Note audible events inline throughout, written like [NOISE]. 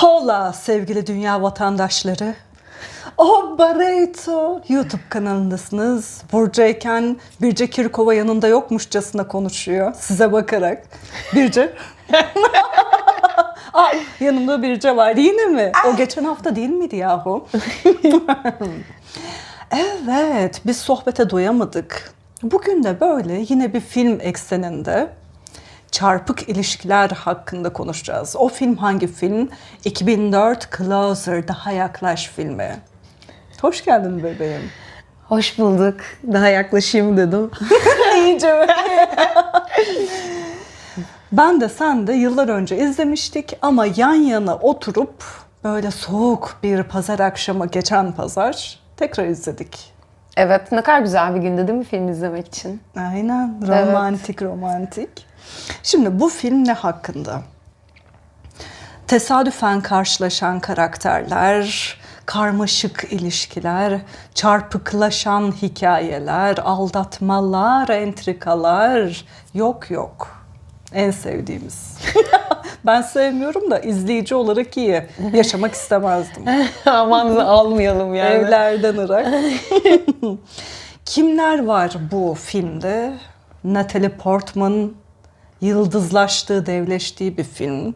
Hola sevgili dünya vatandaşları. O Barreto YouTube kanalındasınız. Burcayken Birce Kirkova yanında yokmuşçasına konuşuyor size bakarak. Birce. [LAUGHS] Aa, yanımda Birce var yine mi? O geçen hafta değil miydi yahu? [LAUGHS] evet biz sohbete doyamadık. Bugün de böyle yine bir film ekseninde çarpık ilişkiler hakkında konuşacağız. O film hangi film? 2004 Closer, Daha Yaklaş filmi. Hoş geldin bebeğim. Hoş bulduk. Daha yaklaşayım dedim. [LAUGHS] İyice Ben de sen de yıllar önce izlemiştik ama yan yana oturup böyle soğuk bir pazar akşamı geçen pazar tekrar izledik. Evet, ne kadar güzel bir gündü değil mi film izlemek için? Aynen romantik romantik. Şimdi bu film ne hakkında? Tesadüfen karşılaşan karakterler, karmaşık ilişkiler, çarpıklaşan hikayeler, aldatmalar, entrikalar yok yok. En sevdiğimiz. [LAUGHS] ben sevmiyorum da izleyici olarak iyi. Yaşamak istemezdim. [LAUGHS] Aman almayalım yani. Evlerden ırak. [LAUGHS] Kimler var bu filmde? Natalie Portman yıldızlaştığı, devleştiği bir film.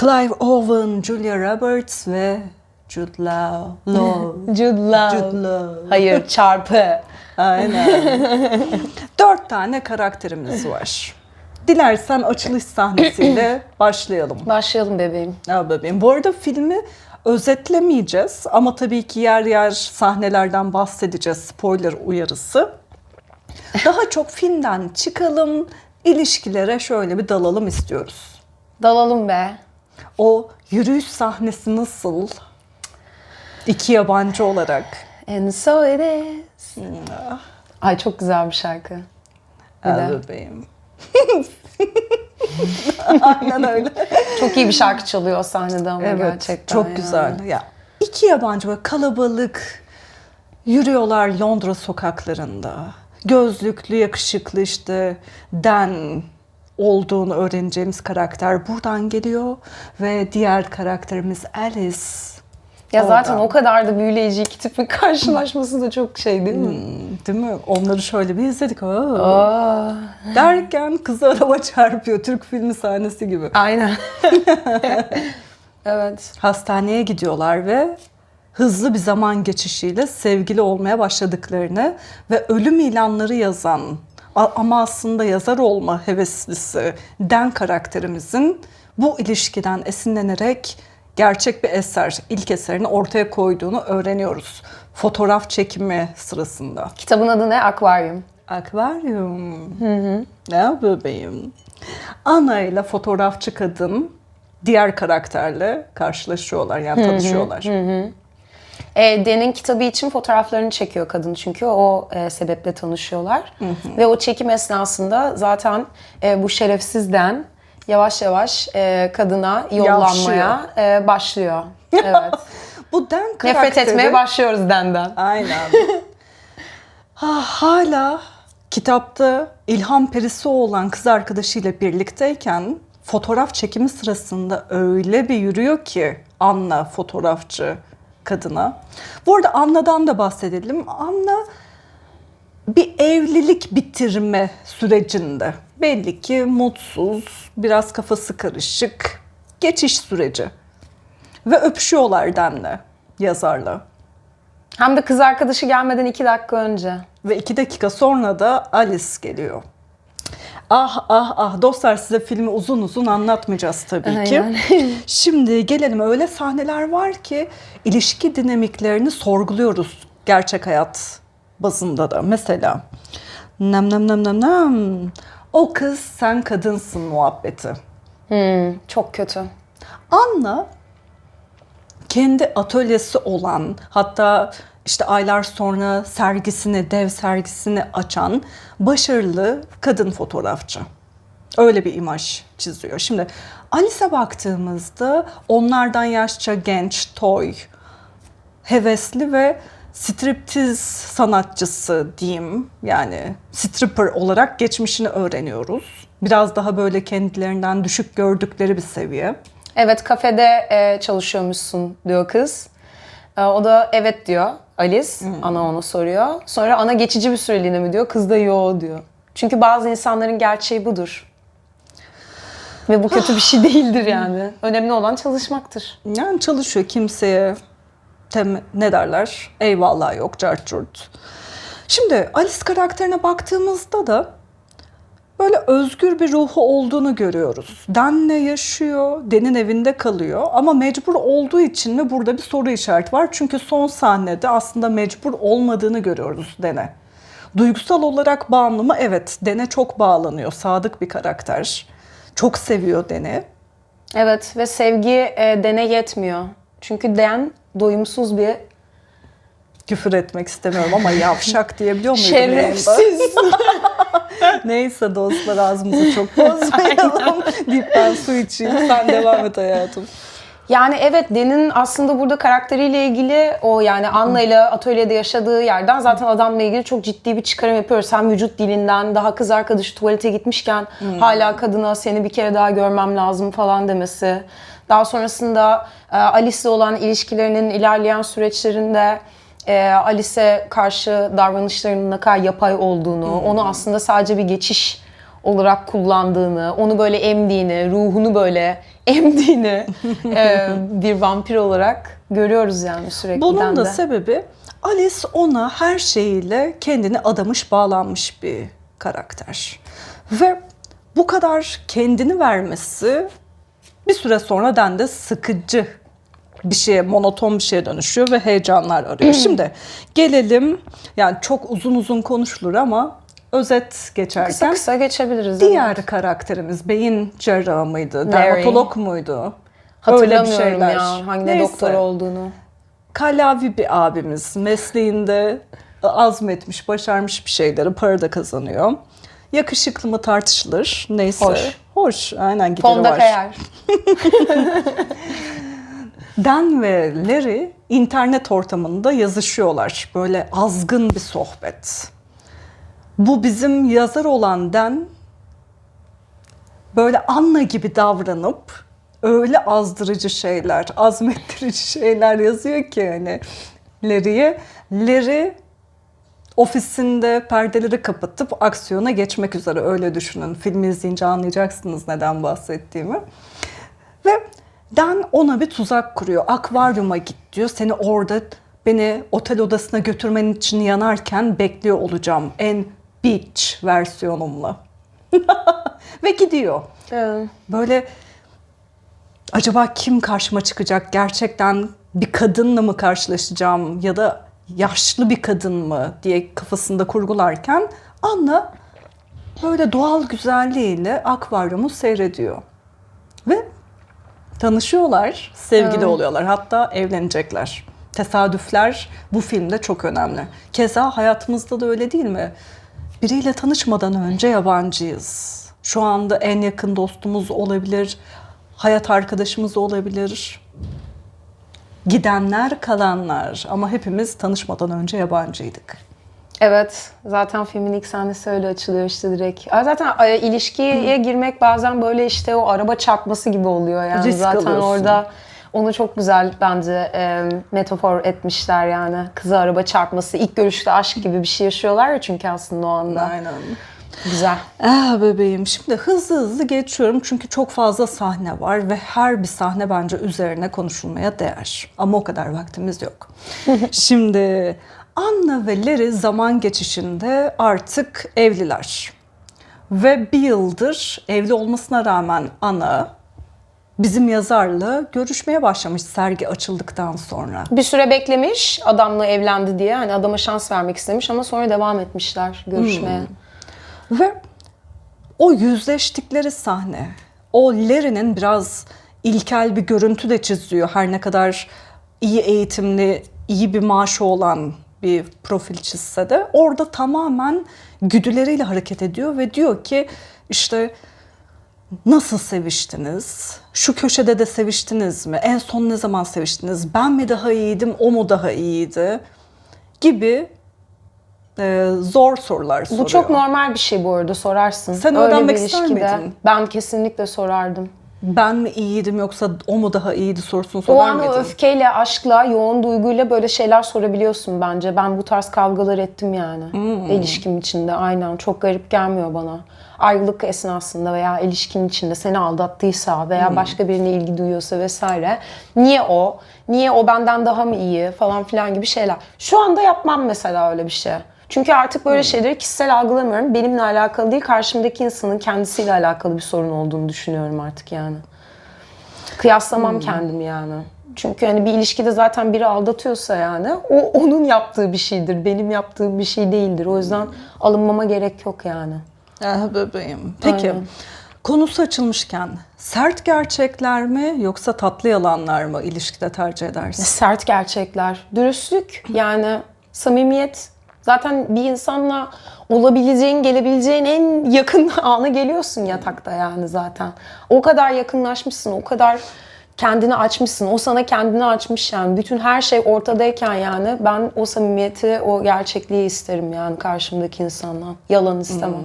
Clive Owen, Julia Roberts ve Jude Law. Law. [LAUGHS] Jude Law. Jude Law. Hayır, çarpı. Aynen. Dört tane karakterimiz var. Dilersen açılış sahnesiyle [CLEARS THROAT] başlayalım. Başlayalım bebeğim. Ya bebeğim. Bu arada filmi özetlemeyeceğiz ama tabii ki yer yer sahnelerden bahsedeceğiz. Spoiler uyarısı. Daha çok filmden çıkalım, ilişkilere şöyle bir dalalım istiyoruz. Dalalım be. O yürüyüş sahnesi nasıl? İki yabancı olarak. And so it is. Ay çok güzel bir şarkı. Bir de. bebeğim. [LAUGHS] Aynen öyle. Çok iyi bir şarkı çalıyor o sahnede ama Evet, gerçekten. çok yani. güzel. Ya iki yabancı böyle kalabalık yürüyorlar Londra sokaklarında. Gözlüklü, yakışıklı işte Dan olduğunu öğreneceğimiz karakter buradan geliyor ve diğer karakterimiz Alice. Ya zaten Oradan. o kadar da büyüleyici iki tipin karşılaşması da çok şey değil mi? Hmm, Değil mi? Onları şöyle bir izledik. Aa. Aa, Derken kızı araba çarpıyor. Türk filmi sahnesi gibi. aynen. [LAUGHS] evet. hastaneye gidiyorlar ve hızlı bir zaman geçişiyle sevgili olmaya başladıklarını ve ölüm ilanları yazan ama aslında yazar olma heveslisi Den karakterimizin bu ilişkiden esinlenerek gerçek bir eser, ilk eserini ortaya koyduğunu öğreniyoruz. Fotoğraf çekimi sırasında. Kitabın adı ne? Akvaryum. Akvaryum. Ne bebeğim? Ana ile fotoğrafçı kadın diğer karakterle karşılaşıyorlar yani tanışıyorlar. E, Den'in kitabı için fotoğraflarını çekiyor kadın çünkü o e, sebeple tanışıyorlar. Ve o çekim esnasında zaten e, bu şerefsiz Den yavaş yavaş e, kadına yollanmaya e, başlıyor. [LAUGHS] Evet. Bu Den karakteri... Nefret etmeye başlıyoruz Den'den. Aynen. ha, [LAUGHS] hala kitapta ilham perisi olan kız arkadaşıyla birlikteyken fotoğraf çekimi sırasında öyle bir yürüyor ki Anna fotoğrafçı kadına. Bu arada Anna'dan da bahsedelim. Anna bir evlilik bitirme sürecinde. Belli ki mutsuz, biraz kafası karışık, geçiş süreci. Ve öpüşüyorlar Den'le, yazarla. Hem de kız arkadaşı gelmeden iki dakika önce. Ve iki dakika sonra da Alice geliyor. Ah ah ah dostlar size filmi uzun uzun anlatmayacağız tabii ki. Aynen. [LAUGHS] Şimdi gelelim öyle sahneler var ki ilişki dinamiklerini sorguluyoruz gerçek hayat bazında da. Mesela nem nem nem nem nem o kız sen kadınsın muhabbeti. Hmm, çok kötü. Anna kendi atölyesi olan hatta işte aylar sonra sergisini, dev sergisini açan başarılı kadın fotoğrafçı. Öyle bir imaj çiziyor. Şimdi Alice'e baktığımızda onlardan yaşça genç, toy, hevesli ve striptiz sanatçısı diyeyim. Yani stripper olarak geçmişini öğreniyoruz. Biraz daha böyle kendilerinden düşük gördükleri bir seviye. Evet kafede e, çalışıyormuşsun diyor kız. E, o da evet diyor Alice. Ana onu soruyor. Sonra ana geçici bir süreliğine mi diyor. Kız da yo diyor. Çünkü bazı insanların gerçeği budur. Ve bu kötü bir şey [SIGHS] değildir yani. Önemli olan çalışmaktır. Yani çalışıyor kimseye tem- ne derler eyvallah yok cart. Şimdi Alice karakterine baktığımızda da özgür bir ruhu olduğunu görüyoruz. Dan'le yaşıyor, Den'in evinde kalıyor ama mecbur olduğu için mi burada bir soru işareti var. Çünkü son sahnede aslında mecbur olmadığını görüyoruz Den'e. Duygusal olarak bağımlı mı? Evet, Den'e çok bağlanıyor. Sadık bir karakter. Çok seviyor Den'i. Evet ve sevgi e, dene yetmiyor. Çünkü den doyumsuz bir küfür etmek istemiyorum ama yavşak diyebiliyor yayında? şerefsiz. [LAUGHS] Neyse dostlar ağzımızı çok bozmayalım [LAUGHS] deyip ben su içeyim. Sen devam et hayatım. Yani evet Den'in aslında burada karakteriyle ilgili o yani Anna ile atölyede yaşadığı yerden zaten adamla ilgili çok ciddi bir çıkarım yapıyoruz. Hem vücut dilinden daha kız arkadaşı tuvalete gitmişken hala kadına seni bir kere daha görmem lazım falan demesi. Daha sonrasında e, Alice'le olan ilişkilerinin ilerleyen süreçlerinde e, Alice'e karşı davranışlarının ne kadar yapay olduğunu, onu aslında sadece bir geçiş olarak kullandığını, onu böyle emdiğini, ruhunu böyle [LAUGHS] emdiğini e, bir vampir olarak görüyoruz yani sürekli. Bunun da de. sebebi Alice ona her şeyiyle kendini adamış, bağlanmış bir karakter. Ve bu kadar kendini vermesi bir süre sonra de sıkıcı bir şeye, monoton bir şeye dönüşüyor ve heyecanlar arıyor. Şimdi gelelim, yani çok uzun uzun konuşulur ama özet geçerken Kısa kısa geçebiliriz. diğer karakterimiz beyin cerrahı mıydı, Larry. dermatolog muydu? Hatırlamıyorum ya hangi ne Neyse. doktor olduğunu. Kalavi bir abimiz mesleğinde azmetmiş, başarmış bir şeyleri, para da kazanıyor. Yakışıklı mı tartışılır. Neyse. Hoş. Hoş. Aynen gideri Fonda var. kayar. [LAUGHS] Dan ve Larry internet ortamında yazışıyorlar. Böyle azgın bir sohbet. Bu bizim yazar olan Dan böyle Anna gibi davranıp öyle azdırıcı şeyler, azmettirici şeyler yazıyor ki hani Larry'e. Larry ofisinde perdeleri kapatıp aksiyona geçmek üzere öyle düşünün. Filmi izleyince anlayacaksınız neden bahsettiğimi. Ve Dan ona bir tuzak kuruyor. Akvaryuma git diyor. Seni orada beni otel odasına götürmen için yanarken bekliyor olacağım. En beach versiyonumla. [LAUGHS] Ve gidiyor. Evet. Böyle acaba kim karşıma çıkacak? Gerçekten bir kadınla mı karşılaşacağım ya da yaşlı bir kadın mı diye kafasında kurgularken Anna böyle doğal güzelliğiyle akvaryumu seyrediyor. Ve tanışıyorlar, sevgili oluyorlar. Hatta evlenecekler. Tesadüfler bu filmde çok önemli. Keza hayatımızda da öyle değil mi? Biriyle tanışmadan önce yabancıyız. Şu anda en yakın dostumuz olabilir, hayat arkadaşımız olabilir. Gidenler kalanlar ama hepimiz tanışmadan önce yabancıydık. Evet. Zaten filmin ilk sahnesi öyle açılıyor işte direkt. Zaten e, ilişkiye girmek bazen böyle işte o araba çarpması gibi oluyor yani. Risk Zaten alıyorsun. orada onu çok güzel bence e, metafor etmişler yani. Kızı araba çarpması, ilk görüşte aşk gibi bir şey yaşıyorlar ya çünkü aslında o anda. Aynen. Güzel. Ah bebeğim şimdi hızlı hızlı geçiyorum çünkü çok fazla sahne var ve her bir sahne bence üzerine konuşulmaya değer. Ama o kadar vaktimiz yok. [LAUGHS] şimdi Anna ve Larry zaman geçişinde artık evliler. Ve bir yıldır evli olmasına rağmen Anna bizim yazarla görüşmeye başlamış sergi açıldıktan sonra. Bir süre beklemiş adamla evlendi diye. Hani adama şans vermek istemiş ama sonra devam etmişler görüşmeye. Ve o yüzleştikleri sahne, o Larry'nin biraz ilkel bir görüntü de çiziyor. Her ne kadar iyi eğitimli, iyi bir maaşı olan bir profil çizse de orada tamamen güdüleriyle hareket ediyor ve diyor ki işte nasıl seviştiniz? Şu köşede de seviştiniz mi? En son ne zaman seviştiniz? Ben mi daha iyiydim, o mu daha iyiydi? Gibi e, zor sorular soruyor. Bu çok normal bir şey bu arada sorarsın. Sen Öyle öğrenmek bir ister ilişkide miydin? Ben kesinlikle sorardım. Ben mi iyiydim yoksa o mu daha iyiydi sorusunu O sorar an o mıydın? öfkeyle, aşkla, yoğun duyguyla böyle şeyler sorabiliyorsun bence. Ben bu tarz kavgalar ettim yani. İlişkim içinde aynen. Çok garip gelmiyor bana. Ayrılık esnasında veya ilişkinin içinde seni aldattıysa veya başka birine ilgi duyuyorsa vesaire. Niye o? Niye o benden daha mı iyi falan filan gibi şeyler. Şu anda yapmam mesela öyle bir şey. Çünkü artık böyle şeyleri kişisel algılamıyorum. Benimle alakalı değil, karşımdaki insanın kendisiyle alakalı bir sorun olduğunu düşünüyorum artık yani. Kıyaslamam kendimi yani. Çünkü hani bir ilişkide zaten biri aldatıyorsa yani o onun yaptığı bir şeydir. Benim yaptığım bir şey değildir. O yüzden alınmama gerek yok yani. Ah bebeğim. Peki Aynen. konusu açılmışken sert gerçekler mi yoksa tatlı yalanlar mı ilişkide tercih edersin? Sert gerçekler, dürüstlük yani samimiyet. Zaten bir insanla olabileceğin, gelebileceğin en yakın [LAUGHS] ana geliyorsun yatakta yani zaten. O kadar yakınlaşmışsın, o kadar kendini açmışsın. O sana kendini açmış yani. Bütün her şey ortadayken yani ben o samimiyeti, o gerçekliği isterim yani karşımdaki insandan. Yalan istemem.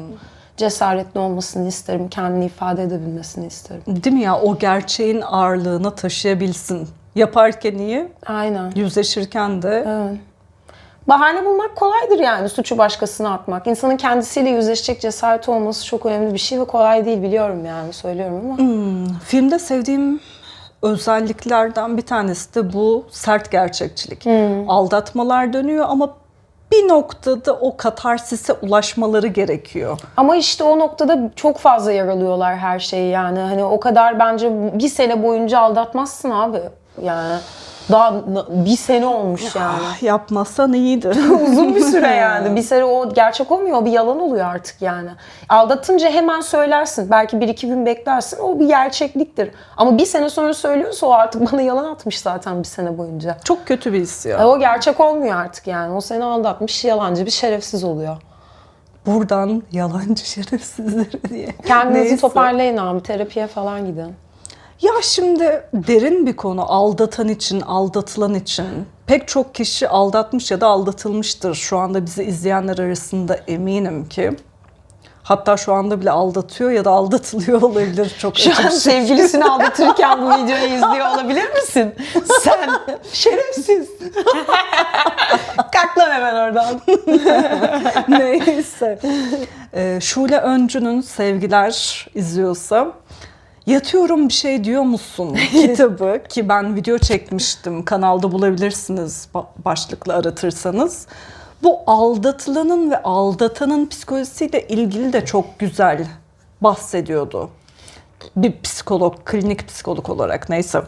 Cesaretli olmasını isterim, kendini ifade edebilmesini isterim. Değil mi ya o gerçeğin ağırlığını taşıyabilsin. Yaparken iyi, Aynen. yüzleşirken de Evet. Bahane bulmak kolaydır yani suçu başkasına atmak. İnsanın kendisiyle yüzleşecek cesareti olması çok önemli bir şey ve kolay değil biliyorum yani söylüyorum ama. Filmde sevdiğim özelliklerden bir tanesi de bu sert gerçekçilik. Aldatmalar dönüyor ama bir noktada o katarsise ulaşmaları gerekiyor. Ama işte o noktada çok fazla yaralıyorlar her şeyi yani. Hani o kadar bence bir sene boyunca aldatmazsın abi. Yani daha bir sene olmuş yani. Ah, Yapmasan iyiydi. [LAUGHS] Uzun bir süre [LAUGHS] yani. Bir sene o gerçek olmuyor, o bir yalan oluyor artık yani. Aldatınca hemen söylersin. Belki bir iki gün beklersin. O bir gerçekliktir. Ama bir sene sonra söylüyorsa o artık bana yalan atmış zaten bir sene boyunca. Çok kötü bir his ya. E, o gerçek olmuyor artık yani. O seni aldatmış, yalancı bir şerefsiz oluyor. Buradan yalancı [LAUGHS] şerefsizleri diye. Kendinizi Neyse. toparlayın abi. Terapiye falan gidin. Ya şimdi derin bir konu aldatan için, aldatılan için. Pek çok kişi aldatmış ya da aldatılmıştır. Şu anda bizi izleyenler arasında eminim ki. Hatta şu anda bile aldatıyor ya da aldatılıyor [LAUGHS] olabilir. Çok Şu an sevgilisini [LAUGHS] aldatırken bu videoyu izliyor olabilir misin? Sen [LAUGHS] şerefsiz. Kalk lan hemen oradan. Neyse. Ee, Şule Öncü'nün Sevgiler izliyorsa Yatıyorum bir şey diyor musun [LAUGHS] kitabı ki ben video çekmiştim kanalda bulabilirsiniz ba- başlıkla aratırsanız. Bu aldatılanın ve aldatanın psikolojisiyle ilgili de çok güzel bahsediyordu. Bir psikolog, klinik psikolog olarak neyse.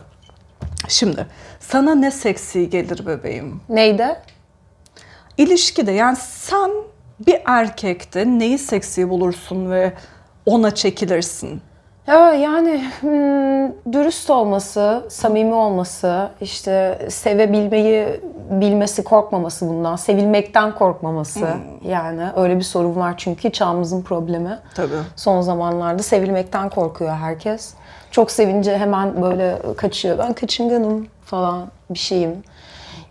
Şimdi sana ne seksi gelir bebeğim? Neydi? İlişkide yani sen bir erkekte neyi seksi bulursun ve ona çekilirsin? Ya yani hmm, dürüst olması, samimi olması, işte sevebilmeyi bilmesi, korkmaması bundan, sevilmekten korkmaması. Yani öyle bir sorun var çünkü çağımızın problemi. Tabii. Son zamanlarda sevilmekten korkuyor herkes. Çok sevince hemen böyle kaçıyor. Ben kaçınganım falan bir şeyim.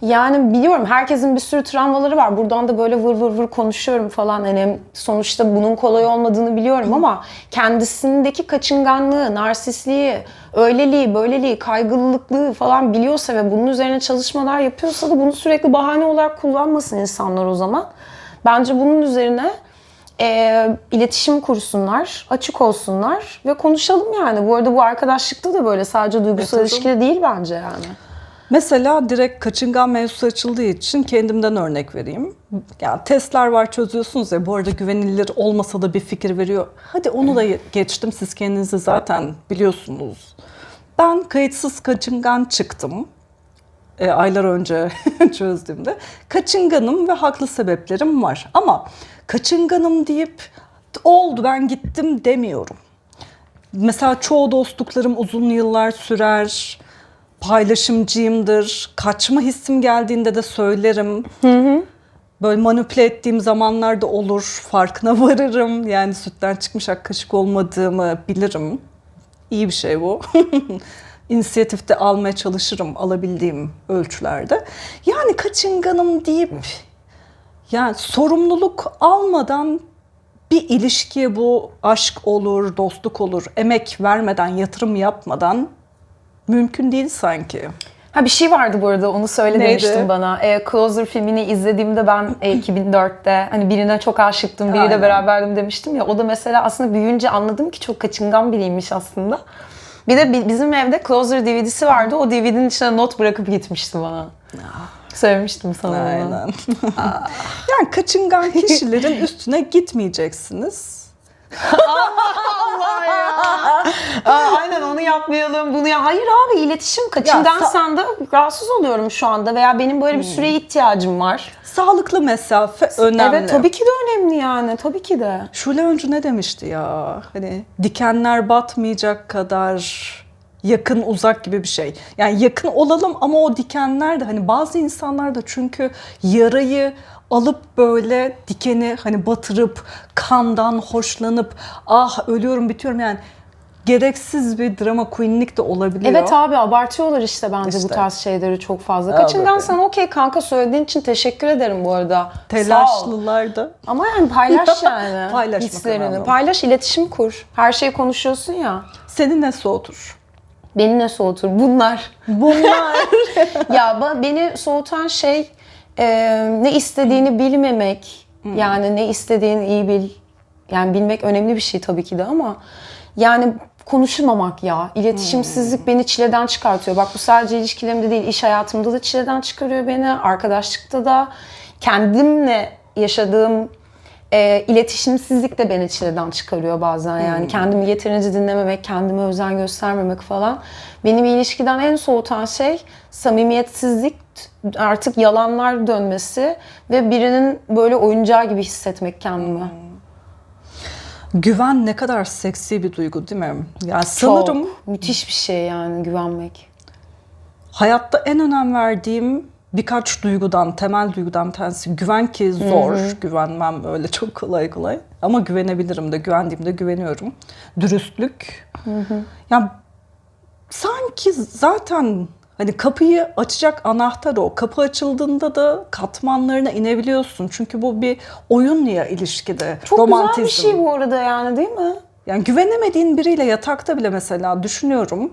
Yani biliyorum herkesin bir sürü travmaları var. Buradan da böyle vır vır vır konuşuyorum falan. Hani sonuçta bunun kolay olmadığını biliyorum ama kendisindeki kaçınganlığı, narsistliği, öyleliği, böyleliği, kaygılılıklığı falan biliyorsa ve bunun üzerine çalışmalar yapıyorsa da bunu sürekli bahane olarak kullanmasın insanlar o zaman. Bence bunun üzerine e, iletişim kursunlar, açık olsunlar ve konuşalım yani. Bu arada bu arkadaşlıkta da böyle sadece duygusal Evet, ilişkide değil bence yani. Mesela direkt kaçıngan mevzusu açıldığı için kendimden örnek vereyim. Yani testler var çözüyorsunuz ya bu arada güvenilir olmasa da bir fikir veriyor. Hadi onu da geçtim siz kendinizi zaten biliyorsunuz. Ben kayıtsız kaçıngan çıktım. E, aylar önce [LAUGHS] çözdüğümde. Kaçınganım ve haklı sebeplerim var. Ama kaçınganım deyip oldu ben gittim demiyorum. Mesela çoğu dostluklarım uzun yıllar sürer. Paylaşımcıyımdır. Kaçma hissim geldiğinde de söylerim. Böyle manipüle ettiğim zamanlarda olur. Farkına varırım. Yani sütten çıkmış ak kaşık olmadığımı bilirim. İyi bir şey bu. [LAUGHS] İnisiyatif de almaya çalışırım alabildiğim ölçülerde. Yani kaçınganım deyip yani sorumluluk almadan bir ilişkiye bu aşk olur, dostluk olur, emek vermeden, yatırım yapmadan mümkün değil sanki. Ha bir şey vardı bu arada onu söyle Neydi? demiştin bana. E, Closer filmini izlediğimde ben e, 2004'te hani birine çok aşıktım, biriyle Aynen. beraberdim demiştim ya. O da mesela aslında büyüyünce anladım ki çok kaçıngan biriymiş aslında. Bir de bi- bizim evde Closer DVD'si vardı. O DVD'nin içine not bırakıp gitmişti bana. Söylemiştim sana. Aynen. [LAUGHS] [LAUGHS] yani kaçıngan kişilerin üstüne gitmeyeceksiniz. Aa, [LAUGHS] aynen onu yapmayalım, bunu ya. Hayır abi iletişim kaçıngansan da rahatsız oluyorum şu anda veya benim böyle bir süreye ihtiyacım var. Sağlıklı mesafe önemli. Evet tabii ki de önemli yani tabii ki de. Şule Öncü ne demişti ya? Hani dikenler batmayacak kadar yakın uzak gibi bir şey. Yani yakın olalım ama o dikenler de hani bazı insanlar da çünkü yarayı alıp böyle dikeni hani batırıp kandan hoşlanıp ah ölüyorum bitiyorum yani gereksiz bir drama queenlik de olabiliyor. Evet abi abartıyorlar işte bence bu İşte. tarz şeyleri çok fazla. Evet. Kaçıngansan okey kanka söylediğin için teşekkür ederim bu arada. Telaşlılar da Ama yani paylaş [LAUGHS] yani Paylaşmak hislerini. Paylaş iletişim kur. Her şeyi konuşuyorsun ya. seni ne soğutur? Beni ne soğutur? Bunlar. Bunlar [LAUGHS] ya beni soğutan şey e, ne istediğini bilmemek. Yani ne istediğini iyi bil. Yani bilmek önemli bir şey tabii ki de ama yani konuşmamak ya. İletişimsizlik beni çileden çıkartıyor. Bak bu sadece ilişkilerimde değil, iş hayatımda da çileden çıkarıyor beni. Arkadaşlıkta da kendimle yaşadığım e, iletişimsizlik de beni çileden çıkarıyor bazen yani. Kendimi yeterince dinlememek, kendime özen göstermemek falan. Benim ilişkiden en soğutan şey samimiyetsizlik, artık yalanlar dönmesi ve birinin böyle oyuncağı gibi hissetmek kendimi. güven ne kadar seksi bir duygu değil mi? Yani Çok sanırım müthiş bir şey yani güvenmek. Hayatta en önem verdiğim birkaç duygudan, temel duygudan tanesi güven ki zor. Güvenmem öyle çok kolay kolay. Ama güvenebilirim de, güvendiğimde güveniyorum. Dürüstlük. Yani sanki zaten hani kapıyı açacak anahtar o. Kapı açıldığında da katmanlarına inebiliyorsun. Çünkü bu bir oyun ya ilişkide. Çok Romantizm. güzel bir şey bu arada yani değil mi? Yani güvenemediğin biriyle yatakta bile mesela düşünüyorum.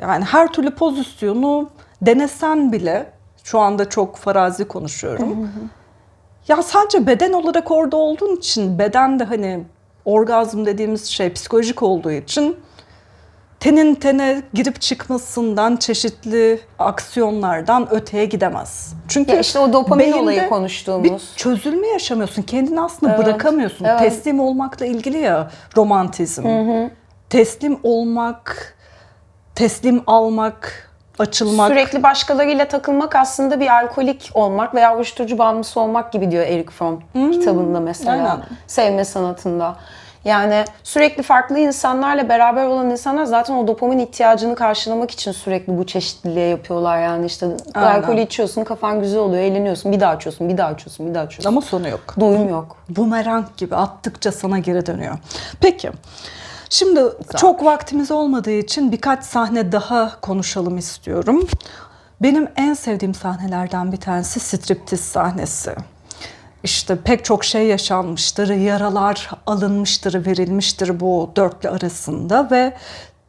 Yani her türlü pozisyonu denesen bile şu anda çok farazi konuşuyorum. Ya sadece beden olarak orada olduğun için beden de hani orgazm dediğimiz şey psikolojik olduğu için tenin tene girip çıkmasından çeşitli aksiyonlardan öteye gidemez. Çünkü Ya işte o dopamin olayı konuştuğumuz. Bir çözülme yaşamıyorsun. Kendini aslında bırakamıyorsun. evet. Teslim olmakla ilgili ya romantizm. Teslim olmak, teslim almak, açılmak. Sürekli başkalarıyla takılmak aslında bir alkolik olmak veya uyuşturucu bağımlısı olmak gibi diyor Eric Fromm kitabında mesela. aynen. Sevme sanatında. Yani sürekli farklı insanlarla beraber olan insanlar zaten o dopamin ihtiyacını karşılamak için sürekli bu çeşitliliğe yapıyorlar yani işte Aynen. alkolü içiyorsun kafan güzel oluyor eğleniyorsun bir daha açıyorsun bir daha açıyorsun bir daha açıyorsun. Ama sonu yok. Doyum yok. Bumerang gibi attıkça sana geri dönüyor. Peki. Şimdi çok vaktimiz olmadığı için birkaç sahne daha konuşalım istiyorum. Benim en sevdiğim sahnelerden bir tanesi striptiz sahnesi. İşte pek çok şey yaşanmıştır, yaralar alınmıştır, verilmiştir bu dörtlü arasında ve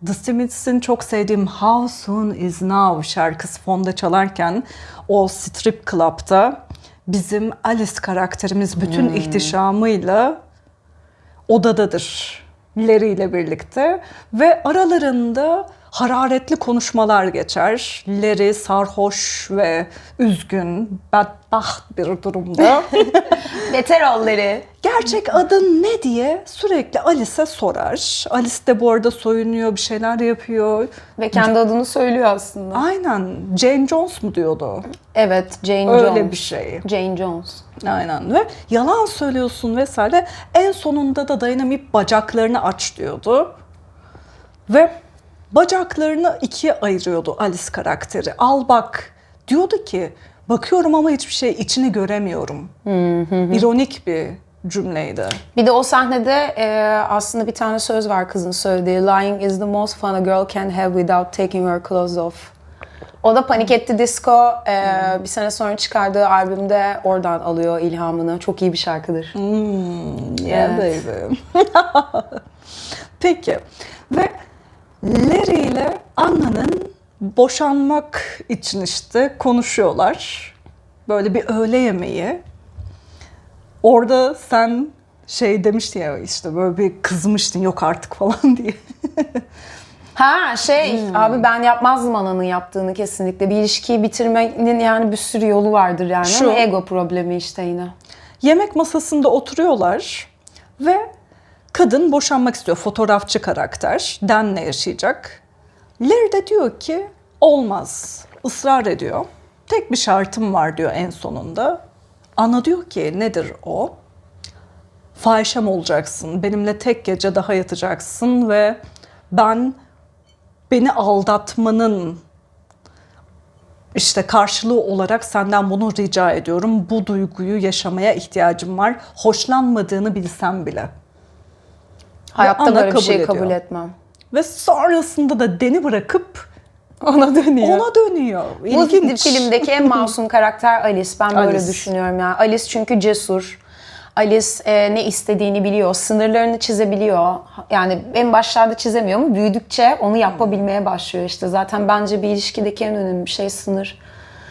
The Smiths'in çok sevdiğim How Soon Is Now şarkısı fonda çalarken o strip club'da bizim Alice karakterimiz bütün ihtişamıyla odadadır. Larry ile birlikte ve aralarında hararetli konuşmalar geçer. Larry sarhoş ve üzgün, bedbaht bir durumda. [LAUGHS] Beter olları. Gerçek adın ne diye sürekli Alice'e sorar. Alice de bu arada soyunuyor, bir şeyler yapıyor. Ve kendi adını söylüyor aslında. Aynen. Jane Jones mu diyordu? Evet Jane Öyle Jones. bir şey. Jane Jones. Aynen ve yalan söylüyorsun vesaire. En sonunda da dayanamayıp bacaklarını aç diyordu. Ve bacaklarını ikiye ayırıyordu Alice karakteri. Al bak diyordu ki bakıyorum ama hiçbir şey içini göremiyorum. İronik bir cümleydi. Bir de o sahnede e, aslında bir tane söz var kızın söylediği. Lying is the most fun a girl can have without taking her clothes off. O da Panik Etti Disco e, bir sene sonra çıkardığı albümde oradan alıyor ilhamını. Çok iyi bir şarkıdır. Yeah baby. [LAUGHS] Peki. Ve Larry ile Anna'nın boşanmak için işte konuşuyorlar. Böyle bir öğle yemeği. Orada sen şey demiştin ya işte böyle bir kızmıştın yok artık falan [LAUGHS] diye. Ha şey abi ben yapmazdım ananın yaptığını kesinlikle. Bir ilişkiyi bitirmenin yani bir sürü yolu vardır yani. Şu- Ama ego problemi işte yine. Yemek masasında oturuyorlar ve kadın boşanmak istiyor. Fotoğrafçı karakter. Dan'le yaşayacak. Larry de diyor ki olmaz. Israr ediyor. Tek bir şartım var diyor en sonunda. Ana diyor ki nedir o? Fahişem olacaksın. Benimle tek gece daha yatacaksın ve ben beni aldatmanın işte karşılığı olarak senden bunu rica ediyorum. Bu duyguyu yaşamaya ihtiyacım var. Hoşlanmadığını bilsem bile. Hayatta böyle bir şey ediyor. kabul etmem. Ve sonrasında da Deni bırakıp [LAUGHS] Ona dönüyor. ona dönüyor. Bu İlginç. filmdeki en masum [LAUGHS] karakter Alice. Ben böyle Alice. düşünüyorum yani. Alice çünkü cesur. Alice e, ne istediğini biliyor, sınırlarını çizebiliyor. Yani en başlarda çizemiyor ama büyüdükçe onu yapabilmeye başlıyor işte. Zaten bence bir ilişkideki en önemli şey sınır.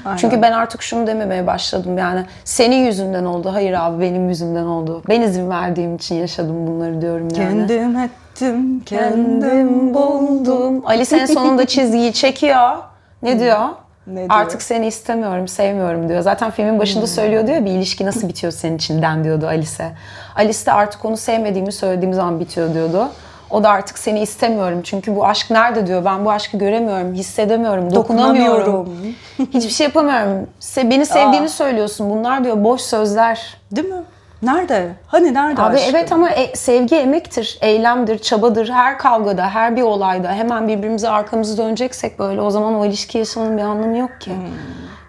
Aynen. Çünkü ben artık şunu dememeye başladım yani senin yüzünden oldu, hayır abi benim yüzümden oldu. Ben izin verdiğim için yaşadım bunları diyorum yani. Kendim ettim, kendim buldum. Alice en sonunda çizgiyi çekiyor. Ne diyor? Ne diyor? Artık seni istemiyorum, sevmiyorum diyor. Zaten filmin başında söylüyor diyor bir ilişki nasıl bitiyor senin içinden diyordu Alice'e. Alice de artık onu sevmediğimi söylediğim zaman bitiyor diyordu. O da artık seni istemiyorum çünkü bu aşk nerede diyor. Ben bu aşkı göremiyorum, hissedemiyorum, dokunamıyorum. Dokunamıyorum. [LAUGHS] Hiçbir şey yapamıyorum. Se- beni sevdiğini söylüyorsun. Bunlar diyor boş sözler. Değil mi? Nerede? Hani nerede Abi aşkım? evet ama e- sevgi emektir, eylemdir, çabadır. Her kavgada, her bir olayda hemen birbirimize arkamızı döneceksek böyle o zaman o ilişki yaşamanın bir anlamı yok ki.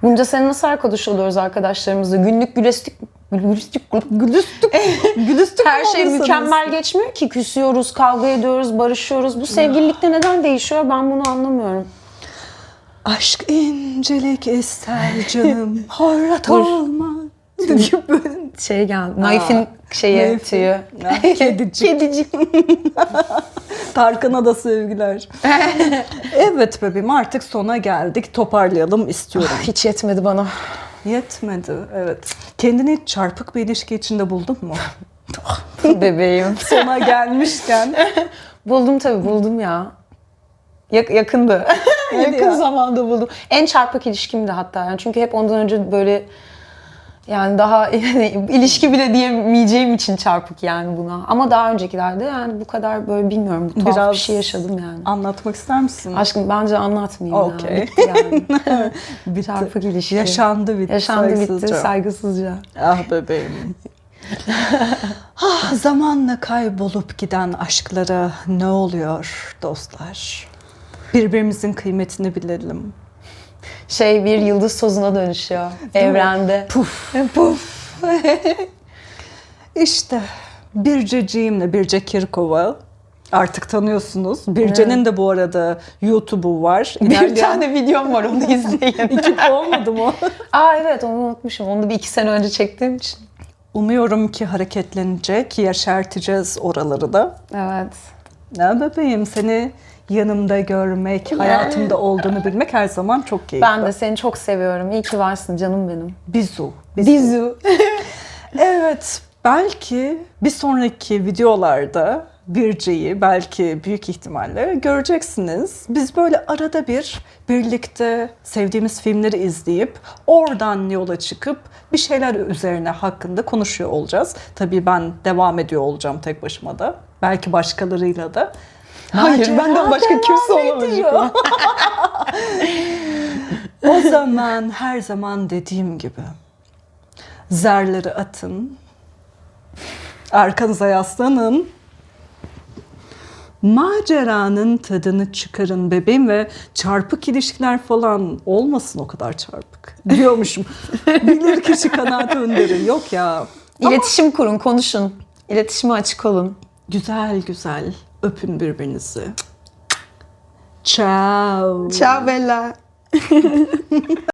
Bunca sene nasıl arkadaş oluyoruz arkadaşlarımızla? Günlük güleştik Gülüstük, Gülüstük. [LAUGHS] Gülüstük her şey mükemmel geçmiyor ki. Küsüyoruz, kavga ediyoruz, barışıyoruz. Bu sevgililikte neden değişiyor ben bunu anlamıyorum. Aşk incelik ister canım. [LAUGHS] Horat Dur. olma. [LAUGHS] Şey geldi, Naif'in şeyi, Naif'in. tüyü. Ah, Kedicik. Kedicik. Tarkan'a da sevgiler. evet bebeğim artık sona geldik. Toparlayalım istiyorum. Hiç yetmedi bana. Yetmedi evet. Kendini çarpık bir ilişki içinde buldun mu? [LAUGHS] Bebeğim. Sona gelmişken. [LAUGHS] Buldum tabii buldum ya. Yak- yakındı. [LAUGHS] Yakın ya. zamanda buldum. En çarpık ilişkimdi hatta. Yani çünkü hep ondan önce böyle yani daha [LAUGHS] yani ilişki bile diyemeyeceğim için çarpık yani buna. Ama daha öncekilerde yani bu kadar böyle bilmiyorum tuhaf Biraz bir şey yaşadım yani. Anlatmak ister misin? Aşkım bence anlatmayayım Okey. ya. Bitti yani. [LAUGHS] Bitti. Çarpık ilişki. Yaşandı bitti. Yaşandı bitti saygısızca. saygısızca. Ah bebeğim. [LAUGHS] ah, zamanla kaybolup giden aşklara ne oluyor dostlar? Birbirimizin kıymetini bilelim. Şey bir yıldız tozuna dönüşüyor mi? evrende. Puf. Puf. [LAUGHS] İşte Birceciğimle Birce Kirkova artık tanıyorsunuz. Birce'nin de bu arada YouTube'u var. Bir İlerleyen- tane videom var onu [LAUGHS] izleyin. İki olmadı mı? [LAUGHS] Aa evet onu unutmuşum. Onu da bir iki sene önce çektiğim için. Umuyorum ki hareketlenecek, yeşerteceğiz oraları da. Evet. Ne bebeğim seni yanımda görmek, hayatımda olduğunu bilmek her zaman çok keyifli. Ben de seni çok seviyorum. İyi ki varsın canım benim. Bizu. Bizu. Bizu. [LAUGHS] Evet, belki bir sonraki videolarda Birce'yi belki büyük ihtimalle göreceksiniz. Biz böyle arada bir birlikte sevdiğimiz filmleri izleyip oradan yola çıkıp bir şeyler üzerine hakkında konuşuyor olacağız. Tabii ben devam ediyor olacağım tek başıma da. Belki başkalarıyla da. Hayır Macera benden başka kimse ediyor. [LAUGHS] o zaman her zaman dediğim gibi zerleri atın, arkanıza yaslanın, maceranın tadını çıkarın bebeğim ve çarpık ilişkiler falan olmasın o kadar çarpık. Diyormuşum. [LAUGHS] Bilir kişi kanaat önderi. Yok ya. İletişim kurun, konuşun. İletişime açık olun. güzel güzel öpün birbirinizi. Ciao. Ciao Bella. [LAUGHS]